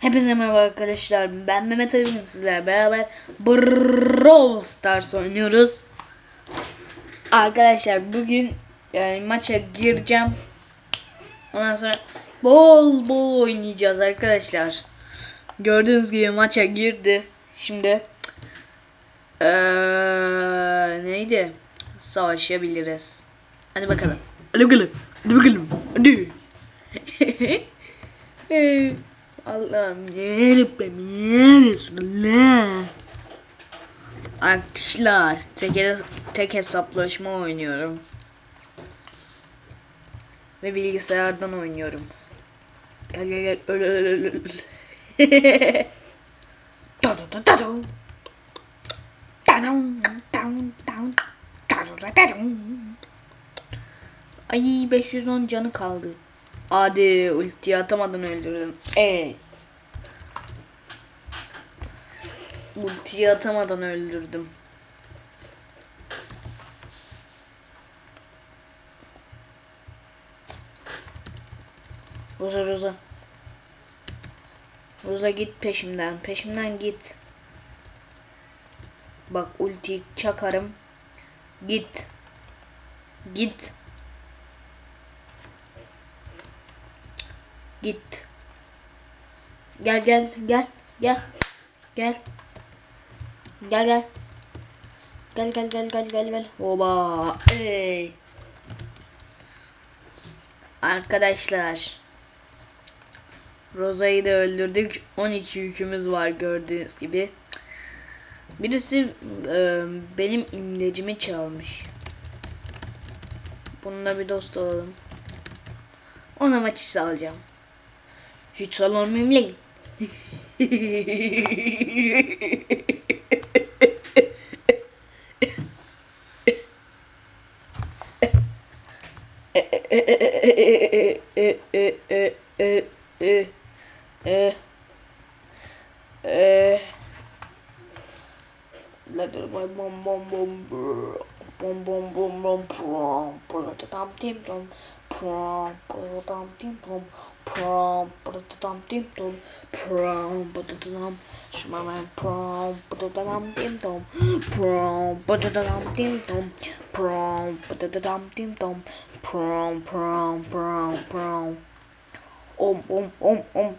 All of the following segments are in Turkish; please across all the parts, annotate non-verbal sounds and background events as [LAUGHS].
Hepinize merhaba arkadaşlar. Ben Mehmet Ali sizlerle beraber Brawl Stars oynuyoruz. Arkadaşlar bugün yani maça gireceğim. Ondan sonra bol bol oynayacağız arkadaşlar. Gördüğünüz gibi maça girdi. Şimdi eee, neydi? Savaşabiliriz. Hadi bakalım. Hadi bakalım. Hadi bakalım. Hadi. [LAUGHS] Allah'ım yarabbim ya Resulallah. Arkadaşlar tek, tek hesaplaşma oynuyorum. Ve bilgisayardan oynuyorum. Gel gel gel öl öl öl öl. Ay 510 canı kaldı. Hadi ulti atamadan öldürdüm. Ey. Ultiyi atamadan öldürdüm. Roza Roza. Roza git peşimden. Peşimden git. Bak ultiyi çakarım. Git. Git. Git. Gel gel gel gel. Gel. Gel gel. Gel gel gel gel gel gel. Oba. Ey. Arkadaşlar. Roza'yı da öldürdük. 12 yükümüz var gördüğünüz gibi. Birisi e, benim imlecimi çalmış. Bununla bir dost olalım. Ona maçı salacağım. hiç salon mimli. Let it my bum bum bum bum bum bum bum prom prom prom prom prom prom prom prom prom prom tim tom prom prom Shmaman prom prom tim tom prom prom tim tom prom prom tim tom prom prom prom prom. Om om om om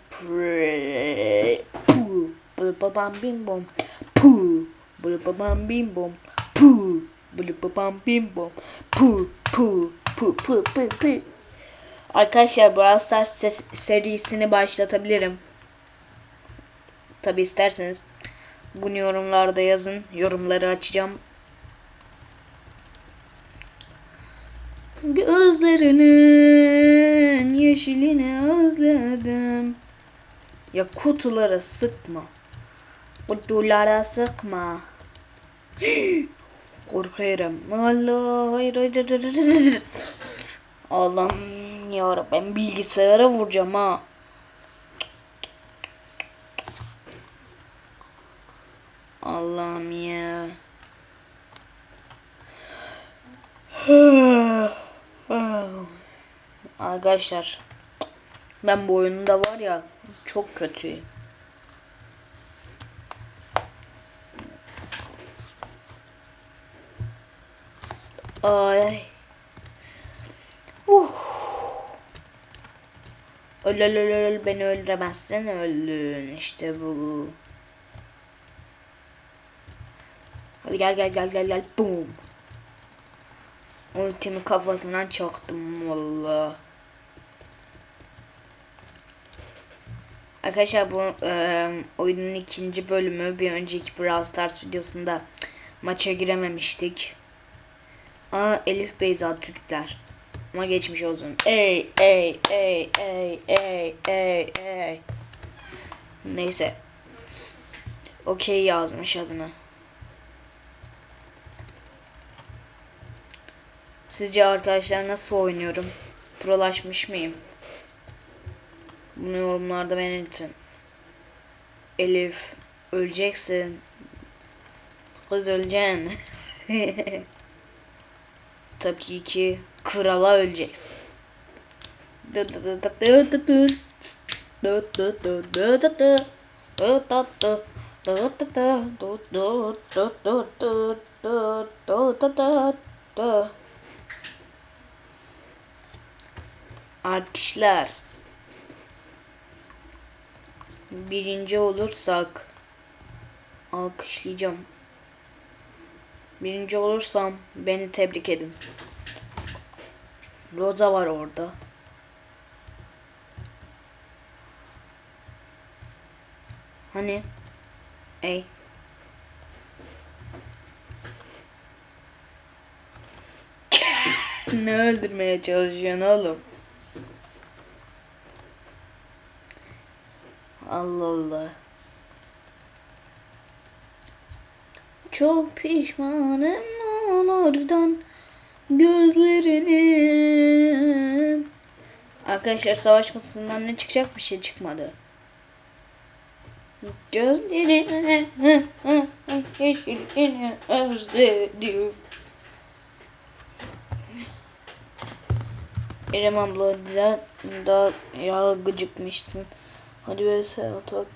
poo bam bim bom poo bam bim bom poo bam bim bom poo poo poo poo poo poo Arkadaşlar Brawl Stars serisini başlatabilirim. Tabi isterseniz bunu yorumlarda yazın. Yorumları açacağım. Gözlerinin yeşilini özledim. Ya kutulara sıkma. Kutulara sıkma. [GASPS] Korkuyorum. Allah hayır hayır, hayır, hayır. Allah'ım ya ben bilgisayara vuracağım ha. Allah'ım ya. Arkadaşlar ben bu oyunda var ya çok kötüyüm. Ay. Uh. Öl öl öl öl beni öldüremezsin öldün işte bu. Hadi gel gel gel gel gel boom. Ultimi kafasından çaktım valla. Arkadaşlar bu e, oyunun ikinci bölümü bir önceki Brawl Stars videosunda maça girememiştik. Aa Elif Beyza Türkler. Ama geçmiş olsun. Ey ey ey ey ey ey ey. Neyse. Okey yazmış adını. Sizce arkadaşlar nasıl oynuyorum? Prolaşmış mıyım? Bunu yorumlarda belirtin. Elif öleceksin. Kız öleceksin. [LAUGHS] Tabii ki krala öleceksin. Arkadaşlar birinci olursak alkışlayacağım. Birinci olursam beni tebrik edin. Roza var orada. Hani? Ey. [LAUGHS] ne öldürmeye çalışıyorsun oğlum? Allah Allah. Çok pişmanım onlardan gözlerinin. Arkadaşlar savaş kutusundan ne çıkacak bir şey çıkmadı. Gözlerine yeşilini özledim. İrem abla güzel daha ya gıcıkmışsın. Hadi ve sen atak.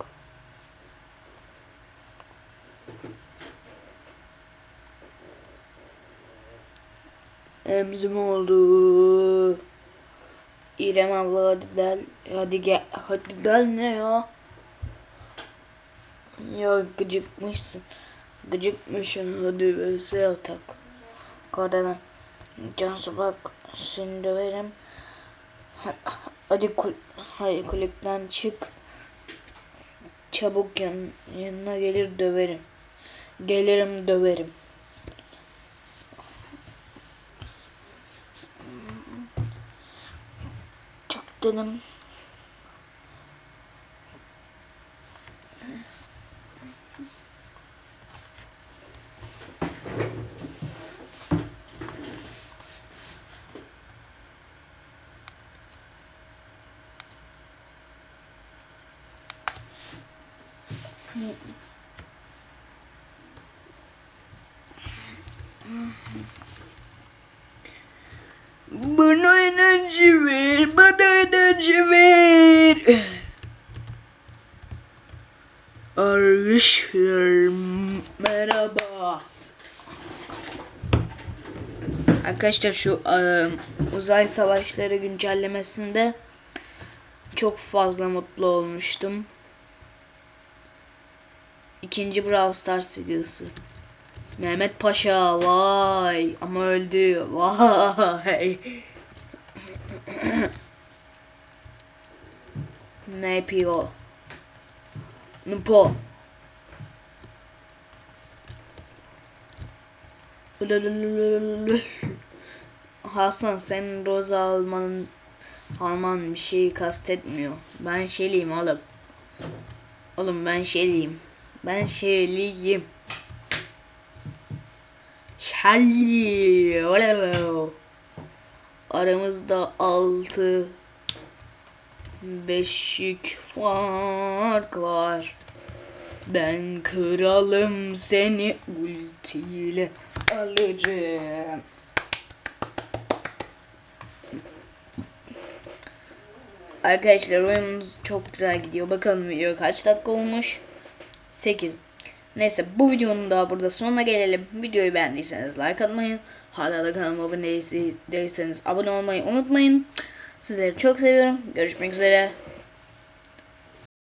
Emzim oldu. İrem abla hadi del. Hadi gel. Hadi del ne ya? Ya gıcıkmışsın. Gıcıkmışsın hadi sen atak. Kadına. Cansu bak döverim. Ha- Hadi kul hadi kulüpten çık. Çabuk yan yanına gelir döverim. Gelirim döverim. Çok dedim. Bana enerji ver, bana enerji ver. Arkadaşlar merhaba. Arkadaşlar şu e, uzay savaşları güncellemesinde çok fazla mutlu olmuştum. İkinci Brawl Stars videosu. Mehmet Paşa vay ama öldü vay. [COUGHS] ne yapıyor? Nupo. [COUGHS] Hasan senin roza almanın alman bir şeyi kastetmiyor. Ben şeyliyim oğlum. Oğlum ben şeyliyim. Ben şeyliyim. Şalli. Aramızda altı beşik fark var. Ben kralım seni ultiyle alırım. Arkadaşlar oyunumuz çok güzel gidiyor. Bakalım video kaç dakika olmuş? 8. Neyse bu videonun da burada sonuna gelelim. Videoyu beğendiyseniz like atmayı, hala da kanalıma abone değilseniz abone olmayı unutmayın. Sizleri çok seviyorum. Görüşmek üzere.